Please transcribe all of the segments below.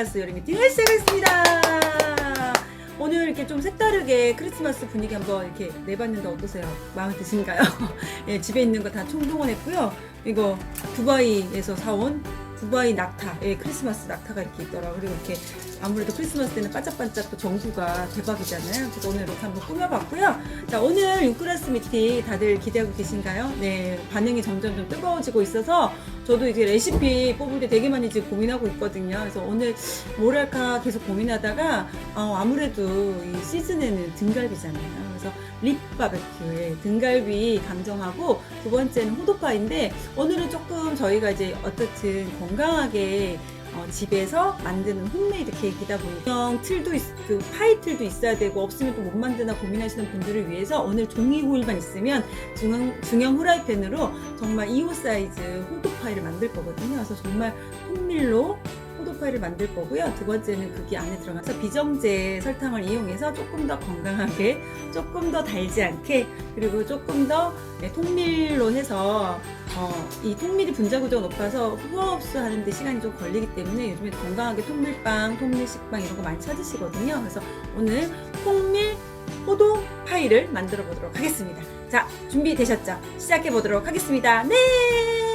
유크라스 요리 미팅을 시작했습니다. 오늘 이렇게 좀 색다르게 크리스마스 분위기 한번 이렇게 내봤는데 어떠세요? 마음에 드신가요? 예, 집에 있는 거 다 총동원했고요. 이거 두바이에서 사온 두바이 낙타, 예, 크리스마스 낙타가 이렇게 있더라고요. 그리고 이렇게 아무래도 크리스마스 때는 반짝반짝 또 전구가 대박이잖아요. 그래서 오늘 이렇게 한번 꾸며봤고요. 자, 오늘 유크라스 미팅 다들 기대하고 계신가요? 네, 반응이 점점 좀 뜨거워지고 있어서 저도 이제 레시피 뽑을 때 되게 많이 지금 고민하고 있거든요. 그래서 오늘 뭘 할까 계속 고민하다가 어, 아무래도 이 시즌에는 등갈비잖아요. 그래서 립 바베큐에 등갈비 강정하고 두 번째는 호두파인데 오늘은 조금 저희가 이제 어떻든 건강하게 어, 집에서 만드는 홈메이드 케이크이다 보니까 틀도 있, 그 파이 틀도 있어야 되고 없으면 또 못 만드나 고민하시는 분들을 위해서 오늘 종이 호일만 있으면 중형, 중형 후라이팬으로 정말 2호 사이즈 호두 파이를 만들 거거든요. 그래서 정말 홈밀로 파이를 만들 거고요. 두 번째는 그게 안에 들어가서 비정제 설탕을 이용해서 조금 더 건강하게, 조금 더 달지 않게, 그리고 조금 더 네, 통밀로 해서 어, 이 통밀이 분자 구조가 높아서 후어 흡수 하는 데 시간이 좀 걸리기 때문에 요즘에 건강하게 통밀빵, 통밀식빵 이런 거 많이 찾으시거든요. 그래서 오늘 통밀 호두 파이를 만들어 보도록 하겠습니다. 자, 준비되셨죠? 시작해 보도록 하겠습니다. 네!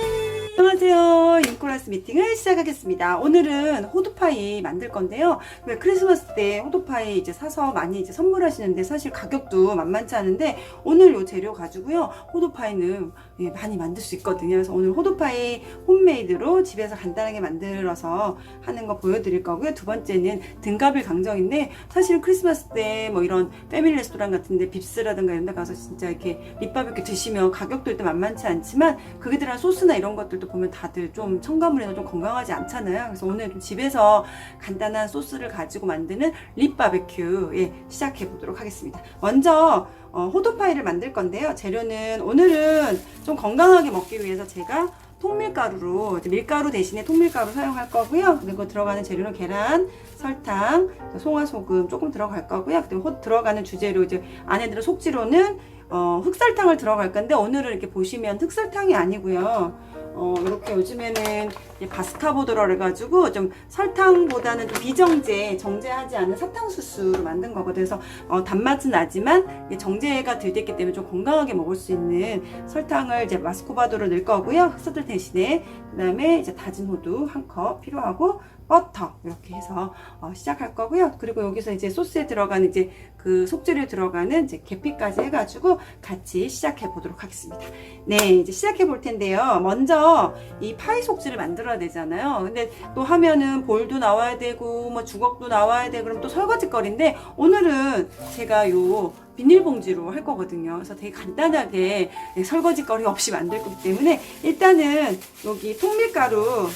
안녕하세요. 인코라스 미팅을 시작하겠습니다. 오늘은 호두파이 만들 건데요. 왜 크리스마스 때 호두파이 이제 사서 많이 이제 선물하시는데 사실 가격도 만만치 않은데 오늘 요 재료 가지고요. 호두파이는 예, 많이 만들 수 있거든요. 그래서 오늘 호두파이 홈메이드로 집에서 간단하게 만들어서 하는 거 보여드릴 거고요. 두 번째는 등갑일 강정인데 사실 크리스마스 때 뭐 이런 패밀리 레스토랑 같은데 빕스라든가 이런 데 가서 진짜 이렇게 밑밥 이렇게 드시면 가격도 일단 만만치 않지만 그게 들어간 소스나 이런 것들도 보면 다들 좀 첨가물이나 좀 건강하지 않잖아요. 그래서 오늘 좀 집에서 간단한 소스를 가지고 만드는 립 바베큐 예, 시작해 보도록 하겠습니다. 먼저 어, 호두파이를 만들 건데요. 재료는 오늘은 좀 건강하게 먹기 위해서 제가 통밀가루로 밀가루 대신에 통밀가루 사용할 거고요. 그리고 들어가는 재료는 계란, 설탕, 송화소금 조금 들어갈 거고요. 그리고 호- 들어가는 주재료 이제 들어 속지로는 어, 흑설탕을 들어갈 건데 오늘은 이렇게 보시면 흑설탕이 아니고요. 어, 이렇게 요즘에는 바스카보드라 해가지고 좀 설탕보다는 좀 비정제, 정제하지 않은 사탕수수로 만든 거거든요. 그래서 어, 단맛은 나지만 정제가 덜 됐기 때문에 좀 건강하게 먹을 수 있는 설탕을 이제 마스코바도로 넣을 거고요. 흑설탕 대신에 그 다음에 이제 다진 호두 한 컵 필요하고 버터 이렇게 해서 어, 시작할 거고요. 그리고 여기서 이제 소스에 들어가는 이제 그 속재료에 들어가는 이제 계피까지 해가지고 같이 시작해 보도록 하겠습니다. 네, 이제 시작해 볼 텐데요. 먼저 이 파이 속지를 만들어야 되잖아요. 근데 또 하면은 볼도 나와야 되고 뭐 주걱도 나와야 되고 그럼 또 설거지 거리인데 오늘은 제가 요 비닐봉지로 할 거거든요. 그래서 되게 간단하게 네, 설거지 거리 없이 만들 거기 때문에 일단은 여기 통밀가루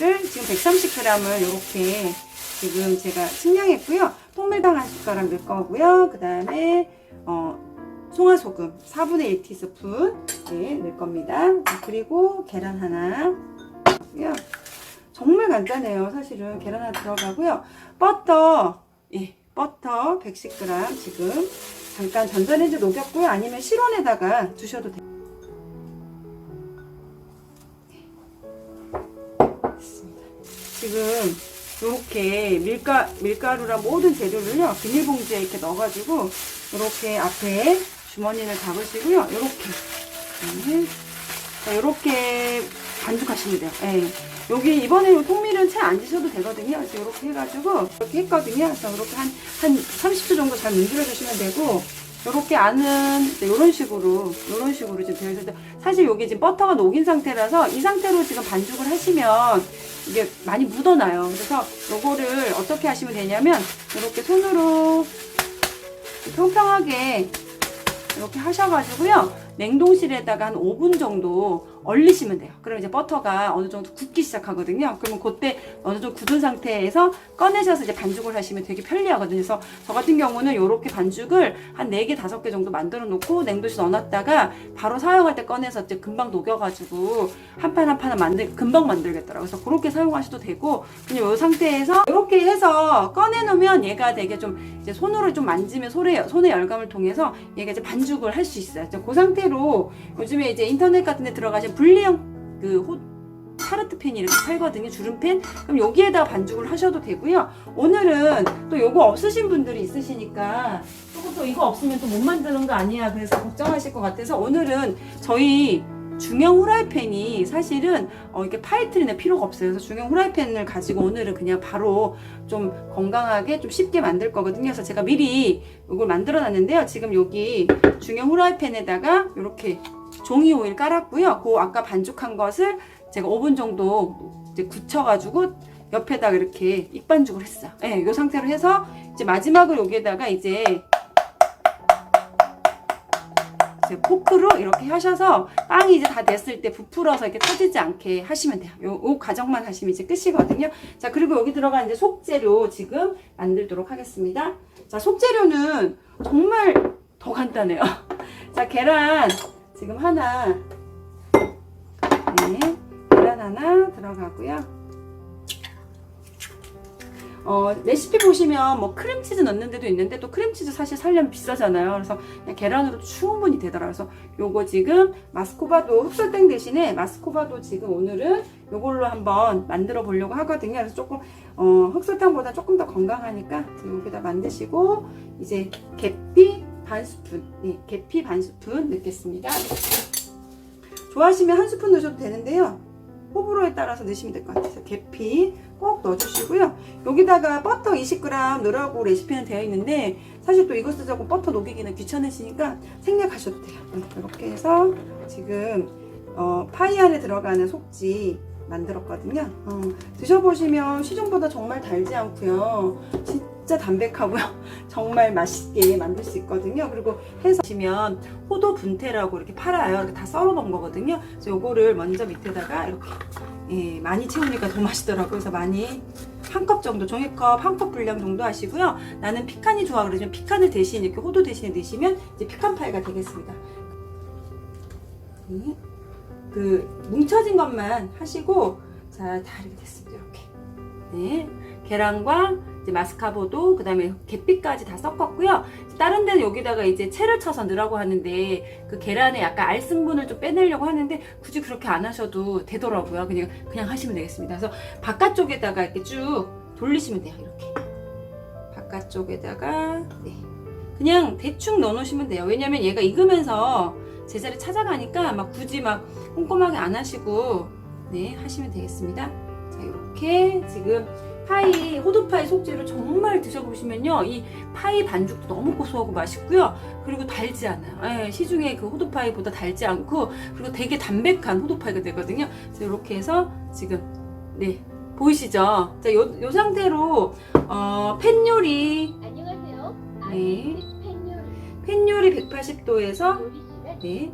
를 지금 130g을 이렇게 지금 제가 측량했고요. 통밀당 한 숟가락 넣을 거고요. 그 다음에 어, 송화소금 4분의 1 티스푼 네, 넣을 겁니다. 그리고 계란 하나 고요 정말 간단해요. 사실은 계란 하나 들어가고요. 버터 예, 버터 110g 지금 잠깐 전자레인지 녹였고요. 아니면 실온에다가 두셔도 돼요. 지금 이렇게 밀가, 밀가루랑 모든 재료를요, 비닐봉지에 이렇게 넣어가지고, 이렇게 앞에 주머니를 잡으시고요, 이렇게. 이렇게 반죽하시면 돼요. 예. 여기 이번에 통밀은 채 안 드셔도 되거든요. 그래서 이렇게 해가지고, 이렇게 했거든요. 그래서 이렇게 한, 한 30초 정도 잘 문질러 주시면 되고, 이렇게 안은 이런 식으로 이런 식으로 지금 되어 있는데 사실 여기 지금 버터가 녹인 상태라서 이 상태로 지금 반죽을 하시면 이게 많이 묻어나요. 그래서 요거를 어떻게 하시면 되냐면 이렇게 손으로 평평하게 이렇게 하셔가지고요. 냉동실에다가 한 5분 정도 얼리시면 돼요. 그럼 이제 버터가 어느 정도 굳기 시작하거든요. 그러면 그때 어느 정도 굳은 상태에서 꺼내셔서 이제 반죽을 하시면 되게 편리하거든요. 그래서 저 같은 경우는 이렇게 반죽을 한 4개, 5개 정도 만들어 놓고 냉동실 넣어놨다가 바로 사용할 때 꺼내서 이제 금방 녹여가지고 한 판 한 판을 만들, 금방 만들겠더라고요. 그래서 그렇게 사용하셔도 되고, 그냥 이 상태에서 이렇게 해서 꺼내놓으면 얘가 되게 좀 이제 손으로 좀 만지면 손의, 손의 열감을 통해서 얘가 이제 반죽을 할 수 있어요. 그 상태 로 요즘에 이제 인터넷 같은 데 들어가신 분리형 그 호, 타르트팬이 이렇게 팔거든요. 주름팬. 그럼 여기에다 반죽을 하셔도 되고요. 오늘은 또 요거 없으신 분들이 있으시니까 조금 또 이거 없으면 또 못 만드는 거 아니야. 그래서 걱정하실 것 같아서 오늘은 저희 중형 후라이팬이 사실은 어, 이렇게 파이틀이나 필요가 없어요. 그래서 중형 후라이팬을 가지고 오늘은 그냥 바로 좀 건강하게 좀 쉽게 만들 거거든요. 그래서 제가 미리 이걸 만들어 놨는데요. 지금 여기 중형 후라이팬에다가 이렇게 종이 오일 깔았고요. 그 아까 반죽한 것을 제가 5분 정도 이제 굳혀가지고 옆에다가 이렇게 익반죽을 했어요. 예, 이 상태로 해서 이제 마지막으로 여기에다가 이제 이제 포크로 이렇게 하셔서 빵이 이제 다 됐을 때 부풀어서 이렇게 터지지 않게 하시면 돼요. 요, 요 과정만 하시면 이제 끝이거든요. 자, 그리고 여기 들어간 이제 속재료 지금 만들도록 하겠습니다. 자, 속재료는 정말 더 간단해요. 자, 계란 지금 하나, 네, 계란 하나 들어가고요. 어, 레시피 보시면 뭐 크림치즈 넣는 데도 있는데 또 크림치즈 사실 살려면 비싸잖아요. 그래서 그냥 계란으로 충분히 되더라고요. 그래서 요거 지금 마스코바도 흑설탕 대신에 마스코바도 지금 오늘은 요걸로 한번 만들어 보려고 하거든요. 그래서 조금 어, 흑설탕보다 조금 더 건강하니까 여기다 만드시고 이제 계피 반 스푼, 네, 계피 반 스푼 넣겠습니다. 좋아하시면 한 스푼 넣으셔도 되는데요. 호불호에 따라서 넣으시면 될 것 같아요. 계피 꼭 넣어주시고요. 여기다가 버터 20g 넣으라고 레시피는 되어 있는데 사실 또 이거 쓰자고 버터 녹이기는 귀찮으시니까 생략하셔도 돼요. 네, 이렇게 해서 지금 어, 파이 안에 들어가는 속지 만들었거든요. 어, 드셔보시면 시중보다 정말 달지 않고요. 진짜 담백하고요. 정말 맛있게 만들 수 있거든요. 그리고 해서 보시면 호도 분태라고 이렇게 팔아요. 이렇게 다 썰어 놓은 거거든요. 그래서 요거를 먼저 밑에다가 이렇게 예, 많이 채우니까 더 맛있더라고요. 그래서 많이 한 컵 정도, 종이컵 한 컵 분량 정도 하시고요. 나는 피칸이 좋아 그러면 피칸을 대신 이렇게 호두 대신에 넣으시면 이제 피칸 파이가 되겠습니다. 예, 그 뭉쳐진 것만 하시고 자, 다 이렇게 됐습니다. 이렇게. 네. 계란과 이제 마스카보도 그다음에 계피까지 다 섞었고요. 다른 데는 여기다가 이제 채를 쳐서 넣으라고 하는데 그 계란에 약간 알승분을 좀 빼내려고 하는데 굳이 그렇게 안 하셔도 되더라고요. 그냥 그냥 하시면 되겠습니다. 그래서 바깥쪽에다가 이렇게 쭉 돌리시면 돼요. 이렇게 바깥쪽에다가 네. 그냥 대충 넣어놓으시면 돼요. 왜냐면 얘가 익으면서 제자리 찾아가니까 막 굳이 막 꼼꼼하게 안 하시고 네 하시면 되겠습니다. 자 이렇게 지금 파이 호두파이 속재료 정말 드셔보시면요 이 파이 반죽도 너무 고소하고 맛있고요. 그리고 달지 않아요. 예, 시중에 그 호두파이보다 달지 않고 그리고 되게 담백한 호두파이가 되거든요. 그래서 이렇게 해서 지금 네 보이시죠? 자 요, 요 상태로 어, 팬 요리. 안녕하세요. 네. 팬 요리. 팬 요리 180도에서 요리실에 네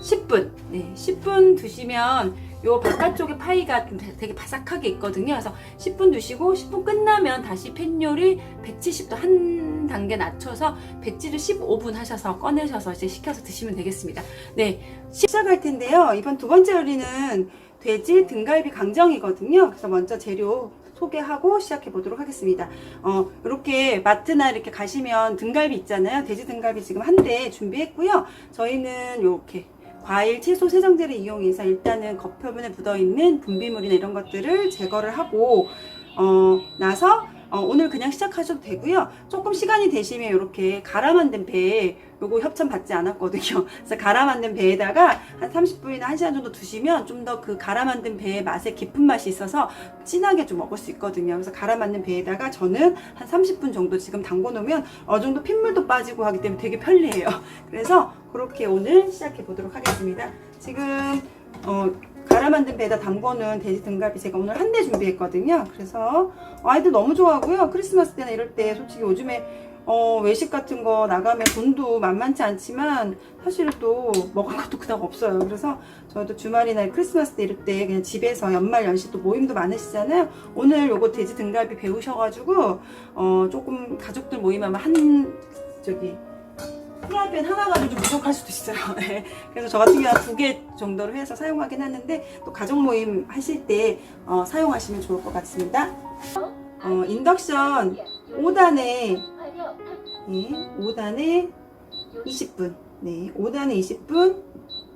10분. 네 10분 두시면 요 바깥쪽에 파이가 되게 바삭하게 있거든요. 그래서 10분 두시고 10분 끝나면 다시 팬 요리 170도 한 단계 낮춰서 백지를 15분 하셔서 꺼내셔서 이제 식혀서 드시면 되겠습니다. 네, 시작할 텐데요. 이번 두 번째 요리는 돼지 등갈비 강정이거든요. 그래서 먼저 재료 소개하고 시작해 보도록 하겠습니다. 어, 이렇게 마트나 이렇게 가시면 등갈비 있잖아요. 돼지 등갈비 지금 한 대 준비했고요. 저희는 이렇게 과일, 채소 세정제를 이용해서 일단은 겉표면에 묻어있는 분비물이나 이런 것들을 제거를 하고 어, 나서 어, 오늘 그냥 시작하셔도 되고요. 조금 시간이 되시면 이렇게 갈아 만든 배에 요거 협찬 받지 않았거든요. 그래서 갈아 만든 배에다가 한 30분이나 1시간 정도 두시면 좀 더 그 갈아 만든 배의 맛에 깊은 맛이 있어서 진하게 좀 먹을 수 있거든요. 그래서 갈아 만든 배에다가 저는 한 30분 정도 지금 담궈 놓으면 어느 정도 핏물도 빠지고 하기 때문에 되게 편리해요. 그래서 그렇게 오늘 시작해 보도록 하겠습니다. 지금 어, 갈아 만든 배에다 담궈놓은 돼지 등갈비 제가 오늘 한 대 준비했거든요. 그래서 아이들 너무 좋아하고요. 크리스마스 때나 이럴 때 솔직히 요즘에 어, 외식 같은 거 나가면 돈도 만만치 않지만 사실 또 먹을 것도 그닥 없어요. 그래서 저도 주말이나 크리스마스 때 이럴 때 그냥 집에서 연말 연시 또 모임도 많으시잖아요. 오늘 요거 돼지 등갈비 배우셔가지고 어, 조금 가족들 모임하면 한 저기 프라이팬 하나 가지고 좀 부족할 수도 있어요. 네. 그래서 저 같은 경우는 두 개 정도로 해서 사용하긴 하는데 또 가족 모임 하실 때 어, 사용하시면 좋을 것 같습니다. 어, 인덕션 5단에 아니요. 네, 5단에 20분. 네, 5단에 20분.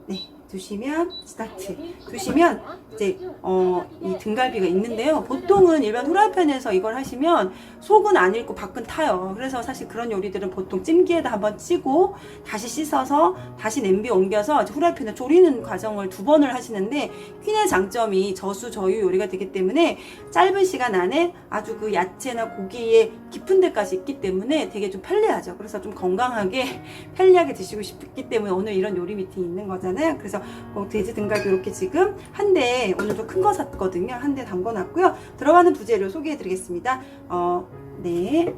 네, 두시면 스타트 두시면 이제 어, 이 등갈비가 있는데요. 보통은 일반 후라이팬에서 이걸 하시면 속은 안 익고 밖은 타요. 그래서 사실 그런 요리들은 보통 찜기에다 한번 찌고 다시 씻어서 다시 냄비에 옮겨서 후라이팬에 졸이는 과정을 두 번을 하시는데 퀸의 장점이 저수 저유 요리가 되기 때문에 짧은 시간 안에 아주 그 야채나 고기의 깊은 데까지 있기 때문에 되게 좀 편리하죠. 그래서 좀 건강하게 편리하게 드시고 싶기 때문에 오늘 이런 요리 미팅이 있는 거잖아요. 그래서 어, 돼지 등갈비 이렇게 지금 한 대 오늘 좀 큰 거 샀거든요. 한 대 담궈놨고요. 들어가는 부재료 소개해드리겠습니다. 어, 네.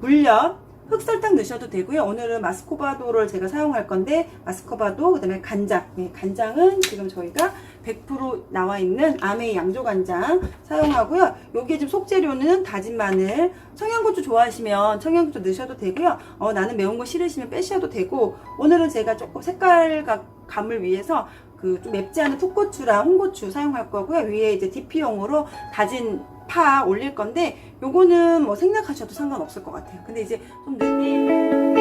물엿, 흑설탕 넣으셔도 되고요. 오늘은 마스코바도를 제가 사용할 건데 마스코바도 그다음에 간장. 네, 간장은 지금 저희가 100% 나와 있는 아메이 양조 간장 사용하고요. 요게 지금 속재료는 다진 마늘, 청양고추 좋아하시면 청양고추 넣으셔도 되고요. 어, 나는 매운 거 싫으시면 빼셔도 되고 오늘은 제가 조금 색깔감을 위해서 그 좀 맵지 않은 풋고추랑 홍고추 사용할 거고요. 위에 이제 DP용으로 다진 파 올릴 건데 요거는 뭐 생략하셔도 상관없을 것 같아요. 근데 이제 좀 늦게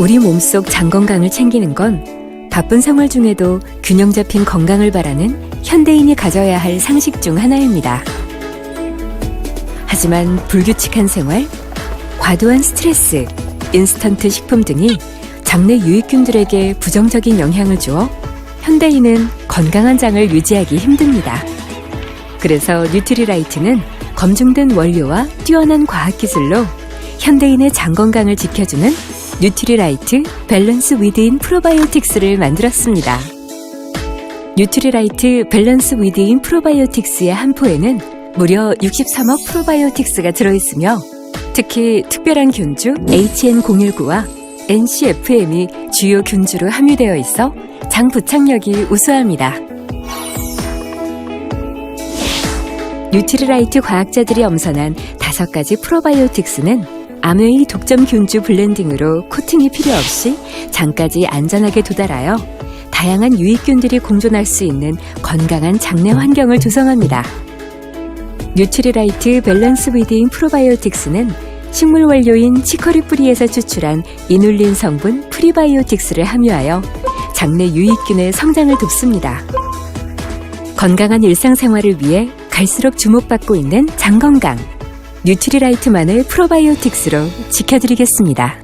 우리 몸속 장 건강을 챙기는 건 바쁜 생활 중에도 균형 잡힌 건강을 바라는 현대인이 가져야 할 상식 중 하나입니다. 하지만 불규칙한 생활, 과도한 스트레스, 인스턴트 식품 등이 장내 유익균들에게 부정적인 영향을 주어 현대인은 건강한 장을 유지하기 힘듭니다. 그래서 뉴트리라이트는 검증된 원료와 뛰어난 과학 기술로 현대인의 장 건강을 지켜주는 뉴트리라이트 밸런스 위드인 프로바이오틱스를 만들었습니다. 뉴트리라이트 밸런스 위드인 프로바이오틱스의 한 포에는 무려 63억 프로바이오틱스가 들어있으며 특히 특별한 균주 HN019와 NCFM이 주요 균주로 함유되어 있어 장 부착력이 우수합니다. 뉴트리라이트 과학자들이 엄선한 다섯 가지 프로바이오틱스는 아메이 독점 균주 블렌딩으로 코팅이 필요 없이 장까지 안전하게 도달하여 다양한 유익균들이 공존할 수 있는 건강한 장내 환경을 조성합니다. 뉴트리라이트 밸런스 위드인 프로바이오틱스는 식물 원료인 치커리 뿌리에서 추출한 이눌린 성분 프리바이오틱스를 함유하여 장내 유익균의 성장을 돕습니다. 건강한 일상생활을 위해 갈수록 주목받고 있는 장 건강. 뉴트리라이트만의 프로바이오틱스로 지켜드리겠습니다.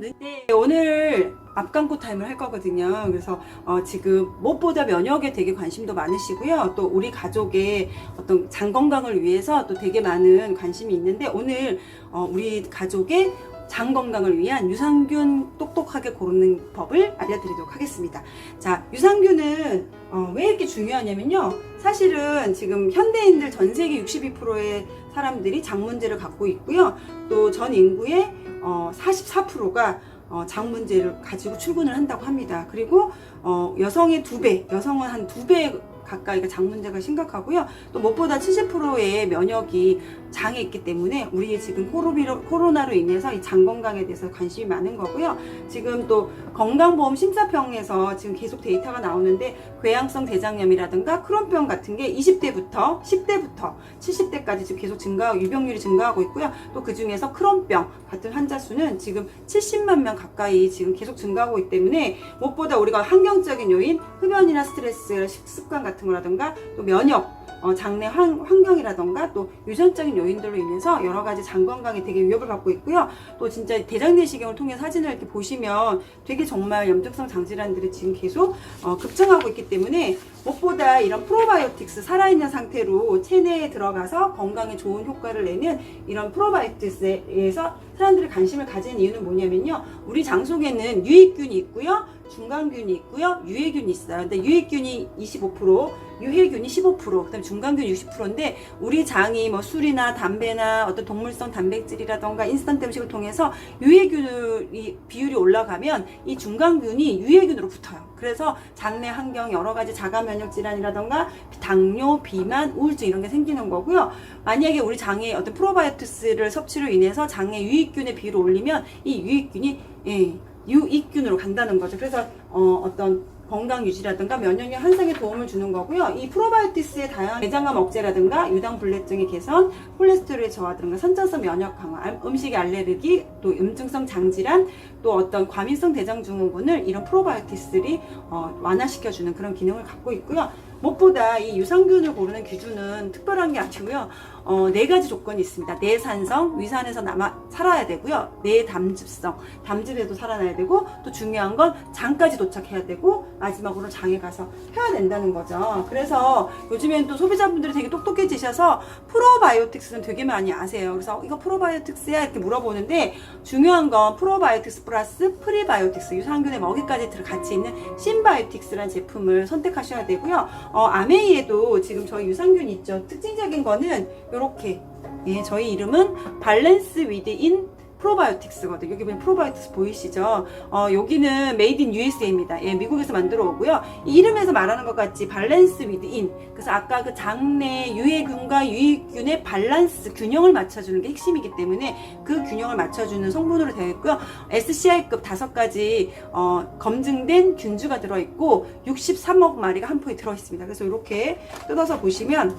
네, 오늘 앞광고 타임을 할 거거든요. 그래서 어, 지금 무엇보다 면역에 되게 관심도 많으시고요. 또 우리 가족의 어떤 장 건강을 위해서 또 되게 많은 관심이 있는데 오늘 어, 우리 가족의 장 건강을 위한 유산균 똑똑하게 고르는 법을 알려드리도록 하겠습니다. 자, 유산균은 어, 왜 이렇게 중요하냐면요. 사실은 지금 현대인들 전 세계 62%의 사람들이 장 문제를 갖고 있고요. 또 전 인구의 어, 44%가 어, 장 문제를 가지고 출근을 한다고 합니다. 그리고 어, 여성의 두 배, 여성은 한 두 배 가까이가 장 문제가 심각하고요. 또 무엇보다 70%의 면역이 장에 있기 때문에 우리 지금 코로비로, 코로나로 인해서 이 장 건강에 대해서 관심이 많은 거고요. 지금 또 건강보험 심사평에서 지금 계속 데이터가 나오는데 궤양성 대장염이라든가 크론병 같은 게 20대부터 10대부터 70대까지 지금 계속 증가하고 유병률이 증가하고 있고요. 또 그 중에서 크론병 같은 환자 수는 지금 70만 명 가까이 지금 계속 증가하고 있기 때문에 무엇보다 우리가 환경적인 요인, 흡연이나 스트레스, 식습관 같은 거라든가 또 면역 어, 장내 환, 환경이라던가 또 유전적인 요인들로 인해서 여러 가지 장 건강에 되게 위협을 받고 있고요. 또 진짜 대장 내시경을 통해 사진을 이렇게 보시면 되게 정말 염증성 장질환들이 지금 계속 어, 급증하고 있기 때문에 무엇보다 이런 프로바이오틱스 살아있는 상태로 체내에 들어가서 건강에 좋은 효과를 내는 이런 프로바이오틱스에서 사람들이 관심을 가지는 이유는 뭐냐면요. 우리 장 속에는 유익균이 있고요. 중간균이 있고요. 유해균이 있어요. 근데 유익균이 25%, 유해균이 15%, 그다음에 중간균 60%인데 우리 장이 뭐 술이나 담배나 어떤 동물성 단백질이라던가 인스턴트 음식을 통해서 유해균이 비율이 올라가면 이 중간균이 유해균으로 붙어요. 그래서 장내 환경 여러 가지 자가 면역 질환이라던가 당뇨, 비만, 우울증 이런 게 생기는 거고요. 만약에 우리 장에 어떤 프로바이오틱스를 섭취로 인해서 장내 유익균의 비율을 올리면 이 유익균이 예, 유익균으로 간다는 거죠. 그래서 어, 어떤 건강 유지라든가 면역력 향상에 도움을 주는 거고요. 이 프로바이오틱스의 다양한 내장암 억제라든가 유당 불내증의 개선, 콜레스테롤의 저하라든가 선천성 면역 강화, 알- 음식 알레르기, 또 염증성 장질환, 또 어떤 과민성 대장 증후군을 이런 프로바이오틱스들이 어, 완화시켜 주는 그런 기능을 갖고 있고요. 무엇보다 이 유산균을 고르는 기준은 특별한 게 아니고요. 어, 네 가지 조건이 있습니다. 내산성, 위산에서 남아 살아야 되고요. 내담즙성, 담즙에도 살아나야 되고 또 중요한 건 장까지 도착해야 되고 마지막으로 장에 가서 펴야 된다는 거죠. 그래서 요즘엔 또 소비자분들이 되게 똑똑해지셔서 프로바이오틱스는 되게 많이 아세요. 그래서 이거 프로바이오틱스야 이렇게 물어보는데 중요한 건 프로바이오틱스 플러스 프리바이오틱스 유산균의 먹이까지 들- 같이 있는 신바이오틱스라는 제품을 선택하셔야 되고요. 어, 아메이에도 지금 저희 유산균 있죠. 특징적인 거는 이렇게 예, 저희 이름은 밸런스 위드인 프로바이오틱스거든요. 여기 보면 프로바이오틱스 보이시죠? 어, 여기는 메이드 인 USA입니다. 예, 미국에서 만들어 오고요. 이 이름에서 말하는 것 같이 밸런스 위드 인. 그래서 아까 그 장내 유해균과 유익균의 밸런스, 균형을 맞춰주는 게 핵심이기 때문에 그 균형을 맞춰주는 성분으로 되어 있고요. SCI급 다섯 가지 어, 검증된 균주가 들어 있고 63억 마리가 한 포에 들어 있습니다. 그래서 이렇게 뜯어서 보시면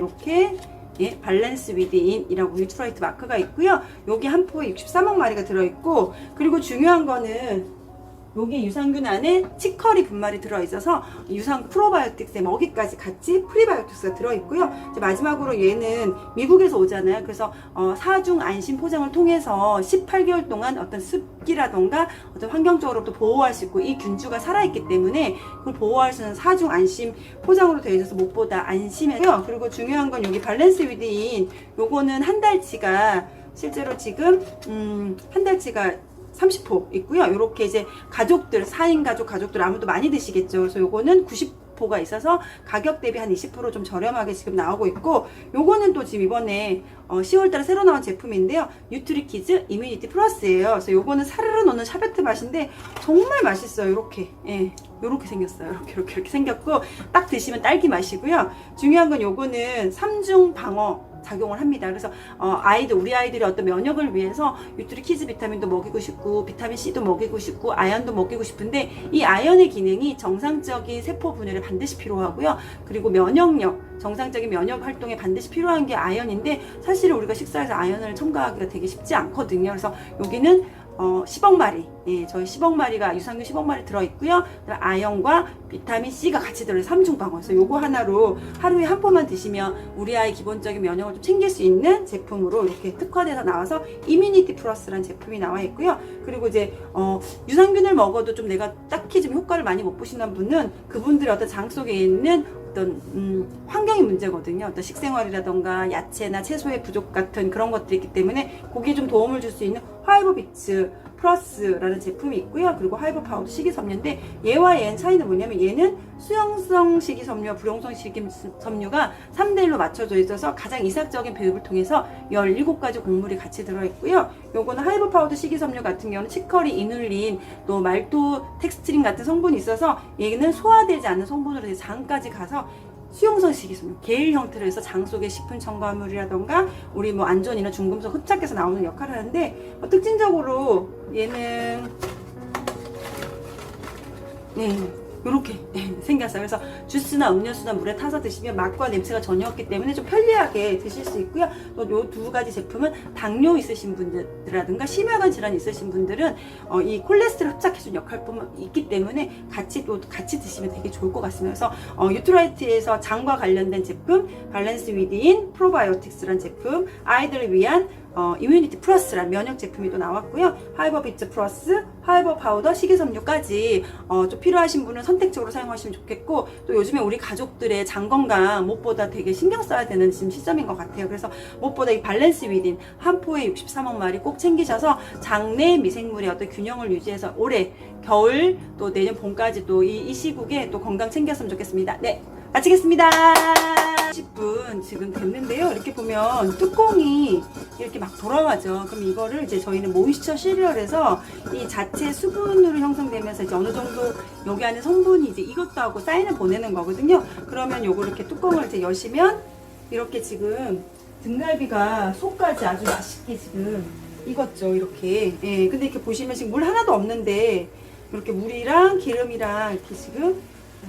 이렇게 예, 밸런스 위드인이라고 뉴트라이트 마크가 있고요. 여기 한 포에 63억 마리가 들어있고 그리고 중요한 거는 여기 유산균 안에 치커리 분말이 들어있어서 유산 프로바이오틱스의 먹이까지 같이 프리바이오틱스가 들어있고요. 이제 마지막으로 얘는 미국에서 오잖아요. 그래서 어, 사중 안심 포장을 통해서 18개월 동안 어떤 습기라던가 어떤 환경적으로도 보호할 수 있고 이 균주가 살아있기 때문에 그걸 보호할 수 있는 사중 안심 포장으로 되어 있어서 무엇보다 안심해요. 그리고 중요한 건 여기 밸런스 위드인 요거는 한 달치가 실제로 지금 음, 한 달치가 30포 있고요. 이렇게 이제 가족들, 4인 가족, 가족들 아무도 많이 드시겠죠. 그래서 요거는 90 포가 있어서 가격 대비 한 20%좀 저렴하게 지금 나오고 있고 요거는 또 지금 이번에 어, 10월달에 새로 나온 제품인데요. 뉴트리키즈 이뮤니티 플러스예요. 그래서 요거는 사르르 넣는 샤베트 맛인데 정말 맛있어요. 이렇게 예, 요렇게 생겼어요. 이렇게 이렇게 이렇게 생겼고 딱 드시면 딸기 맛이고요. 중요한 건 요거는 삼중 방어 작용을 합니다. 그래서 어, 아이들 우리 아이들의 어떤 면역을 위해서 유트리 키즈 비타민도 먹이고 싶고 비타민 C도 먹이고 싶고 아연도 먹이고 싶은데 이 아연의 기능이 정상적인 세포 분열에 반드시 필요하고요. 그리고 면역력 정상적인 면역 활동에 반드시 필요한 게 아연인데 사실 우리가 식사에서 아연을 첨가하기가 되게 쉽지 않거든요. 그래서 여기는 어, 10억 마리, 예, 저희 10억 마리가 유산균 10억 마리 들어있고요. 아연과 비타민 C가 같이 들어있어요. 삼중 방어에서 요거 하나로 하루에 한 포만 드시면 우리 아이 기본적인 면역을 좀 챙길 수 있는 제품으로 이렇게 특화돼서 나와서 이뮤니티 플러스라는 제품이 나와 있고요. 그리고 이제 어, 유산균을 먹어도 좀 내가 딱히 좀 효과를 많이 못 보시는 분은 그분들의 어떤 장 속에 있는 어떤 음, 환경이 문제거든요. 어떤 식생활이라던가 야채나 채소의 부족 같은 그런 것들이 있기 때문에 거기에 좀 도움을 줄 수 있는 화이버 비츠 플러스라는 제품이 있고요. 그리고 하이버 파우더 식이섬유인데 얘와 얘는 차이는 뭐냐면 얘는 수용성 식이섬유와 불용성 식이섬유가 3대1로 맞춰져 있어서 가장 이상적인 배합을 통해서 17가지 곡물이 같이 들어있고요. 요거는 하이버 파우더 식이섬유 같은 경우는 치커리, 이눌린, 또 말토 텍스트린 같은 성분이 있어서 얘는 소화되지 않는 성분으로 장까지 가서 수용성 식이섬유, 게일 형태로 해서 장 속에 식품 첨가물이라던가 우리 뭐 안전이나 중금속 흡착해서 나오는 역할을 하는데 어, 특징적으로 얘는 네 이렇게 생겼어요. 그래서 주스나 음료수나 물에 타서 드시면 맛과 냄새가 전혀 없기 때문에 좀 편리하게 드실 수 있고요. 또요두 가지 제품은 당뇨 있으신 분들이라든가 심혈관 질환 있으신 분들은 어, 이 콜레스테롤 흡착해주는 역할뿐만 있기 때문에 같이 또 같이 드시면 되게 좋을 것 같습니다. 그래서 어, 유트라이트에서 장과 관련된 제품, 밸런스 위드인 프로바이오틱스라는 제품, 아이들을 위한 어, 이뮤니티 플러스라는 면역 제품이 또 나왔고요. 하이버 비트 플러스, 하이버 파우더, 식이섬유까지 어, 좀 필요하신 분은 선택적으로 사용하시면 좋겠고 또 요즘에 우리 가족들의 장 건강 무엇보다 되게 신경 써야 되는 지금 시점인 것 같아요. 그래서 무엇보다 이 밸런스 위딘 한 포에 63억 마리 꼭 챙기셔서 장내 미생물의 어떤 균형을 유지해서 올해 겨울 또 내년 봄까지 또 이 이 시국에 또 건강 챙겼으면 좋겠습니다. 네, 마치겠습니다. 10분 지금 됐는데요. 이렇게 보면 뚜껑이 이렇게 막 돌아가죠. 그럼 이거를 이제 저희는 모이스처 시리얼에서 이 자체 수분으로 형성되면서 이제 어느 정도 여기 안에 성분이 이제 이것도 하고 사인을 보내는 거거든요. 그러면 요거 이렇게 뚜껑을 이제 여시면 이렇게 지금 등갈비가 속까지 아주 맛있게 지금 익었죠. 이렇게. 예. 근데 이렇게 보시면 지금 물 하나도 없는데 이렇게 물이랑 기름이랑 이렇게 지금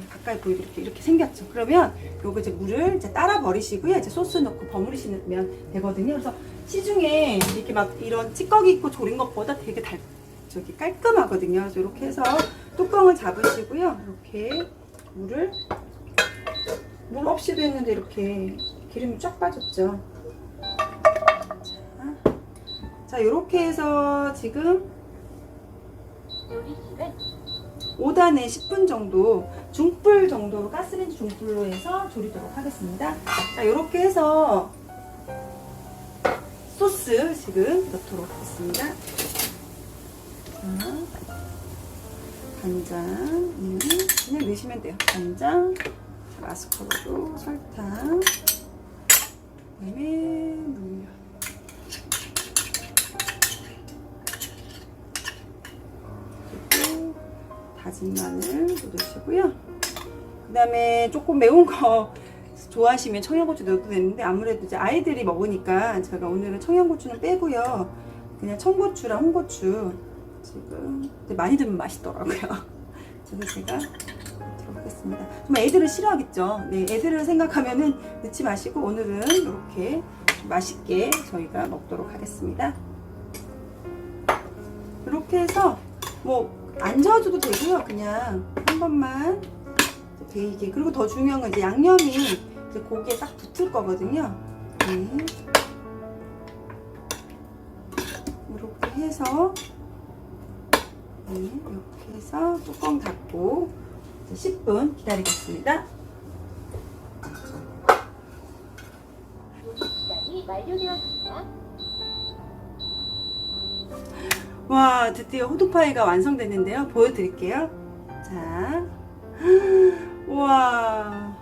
가까이 보이게 이렇게 이렇게 생겼죠. 그러면 요거 이제 물을 이제 따라 버리시고요. 이제 소스 넣고 버무리시면 되거든요. 그래서 시중에 이렇게 막 이런 찌꺼기 있고 조린 것보다 되게 달 저기 깔끔하거든요. 그래서 이렇게 해서 뚜껑을 잡으시고요. 이렇게 물을 물 없이도 했는데 이렇게 기름이 쫙 빠졌죠. 자, 자 이렇게 해서 지금 5단에 10분 정도 중불 정도로 가스레인지 중불로 해서 조리도록 하겠습니다. 자 이렇게 해서 소스 지금 넣도록 하겠습니다. 자, 간장 음, 그냥 넣으시면 돼요. 간장, 자, 마스카로도 설탕, 그다음에 물엿. 그리고 다진 마늘 넣으시고요. 그 다음에 조금 매운 거 좋아하시면 청양고추 넣어도 되는데 아무래도 이제 아이들이 먹으니까 제가 오늘은 청양고추는 빼고요. 그냥 청고추랑 홍고추 지금 많이 넣으면 맛있더라고요. 그래서 제가 들어가겠습니다. 좀 애들은 싫어하겠죠. 네, 애들을 생각하면은 넣지 마시고 오늘은 이렇게 좀 맛있게 저희가 먹도록 하겠습니다. 이렇게 해서 뭐 안 저어줘도 되고요. 그냥 한 번만 베이게. 그리고 더 중요한 건 이제 양념이 이제 고기에 딱 붙을 거거든요. 네. 이렇게 해서 네, 이렇게 해서 뚜껑 닫고 이제 10분 기다리겠습니다. 시간이 만료되었습니다. 와, 드디어 호두파이가 완성됐는데요. 보여드릴게요. 자, 와,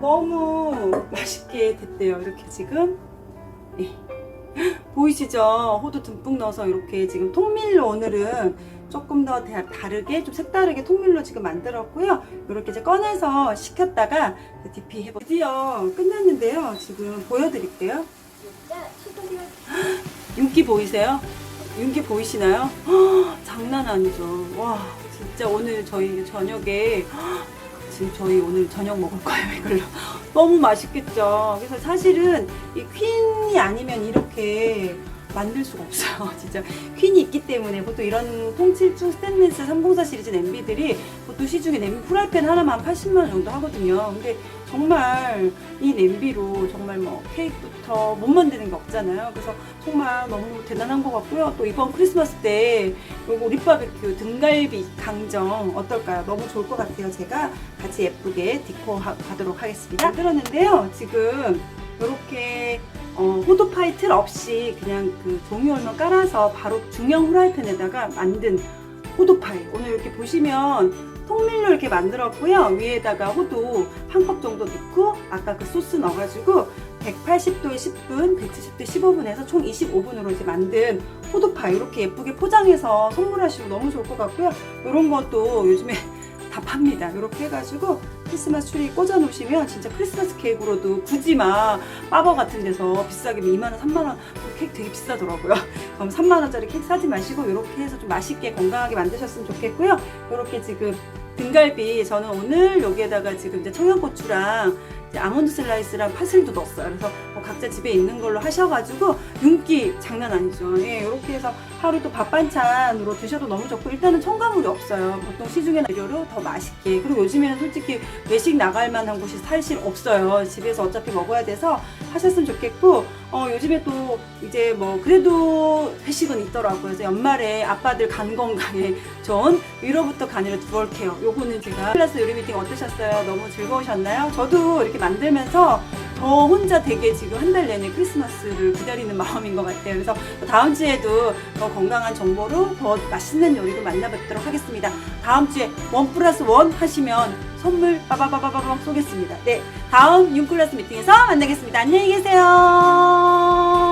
너무 맛있게 됐대요. 이렇게 지금. 예. 보이시죠? 호두 듬뿍 넣어서 이렇게 지금 통밀로 오늘은 조금 더 다- 다르게 좀 색다르게 통밀로 지금 만들었고요. 이렇게 이제 꺼내서 식혔다가 DP 해보. 드디어 끝났는데요. 지금 보여드릴게요. 윤기 보이세요? 윤기 보이시나요? 헉, 장난 아니죠. 와, 진짜 오늘 저희 저녁에 헉, 지금 저희 오늘 저녁 먹을 거예요, 이걸로. 너무 맛있겠죠. 그래서 사실은 이 퀸이 아니면 이렇게 만들 수가 없어요. 진짜 퀸이 있기 때문에 보통 이런 통칠중 스테인리스 304 시리즈 냄비들이 보통 시중에 냄비 프라이팬 하나만 80만 원 정도 하거든요. 근데 정말 이 냄비로 정말 뭐 케이크부터 못 만드는 게 없잖아요. 그래서 정말 너무 대단한 것 같고요. 또 이번 크리스마스 때 요거 립바베큐 등갈비 강정 어떨까요? 너무 좋을 것 같아요. 제가 같이 예쁘게 디코 하, 하도록 하겠습니다. 만들었는데요. 지금 이렇게 어, 호두파이 틀 없이 그냥 그 종이 얼마 깔아서 바로 중형 후라이팬에다가 만든 호두파이. 오늘 이렇게 보시면 통밀로 이렇게 만들었고요. 위에다가 호두 한 컵 정도 넣고 아까 그 소스 넣어가지고 180도에 10분, 170도에 15분 해서 총 25분으로 이제 만든 호두파이 이렇게 예쁘게 포장해서 선물하시고 너무 좋을 것 같고요. 이런 것도 요즘에 다 팝니다. 이렇게 해가지고 크리스마스 트리 꽂아 놓으시면 진짜 크리스마스 케이크로도 굳이 막 빠버 같은 데서 비싸게 2만원, 3만원 케이크 되게 비싸더라고요. 그럼 3만원짜리 케이크 사지 마시고 이렇게 해서 좀 맛있게 건강하게 만드셨으면 좋겠고요. 이렇게 지금 등갈비 저는 오늘 여기에다가 지금 이제 청양고추랑 아몬드 슬라이스랑 파슬리도 넣었어요. 그래서 뭐 각자 집에 있는 걸로 하셔가지고 윤기 장난 아니죠. 예, 이렇게 해서 하루 또 밥 반찬으로 드셔도 너무 좋고 일단은 첨가물이 없어요. 보통 시중에 재료로 더 맛있게 그리고 요즘에는 솔직히 외식 나갈 만한 곳이 사실 없어요. 집에서 어차피 먹어야 돼서 하셨으면 좋겠고 어, 요즘에 또 이제 뭐 그래도 회식은 있더라고요. 그래서 연말에 아빠들 간 건강에 좋은 위로부터 간이로 두월 케어. 요거는 제가 클래스 요리 미팅 어떠셨어요? 너무 즐거우셨나요? 저도 이렇게 만들면서 저 혼자 되게 지금 한 달 내내 크리스마스를 기다리는 마음인 것 같아요. 그래서 다음 주에도 더 건강한 정보로 더 맛있는 요리로 만나뵙도록 하겠습니다. 다음 주에 원 플러스 원 하시면 선물 빠바바바바박 쏘겠습니다. 네, 다음 윤클래스 미팅에서 만나겠습니다. 안녕히 계세요.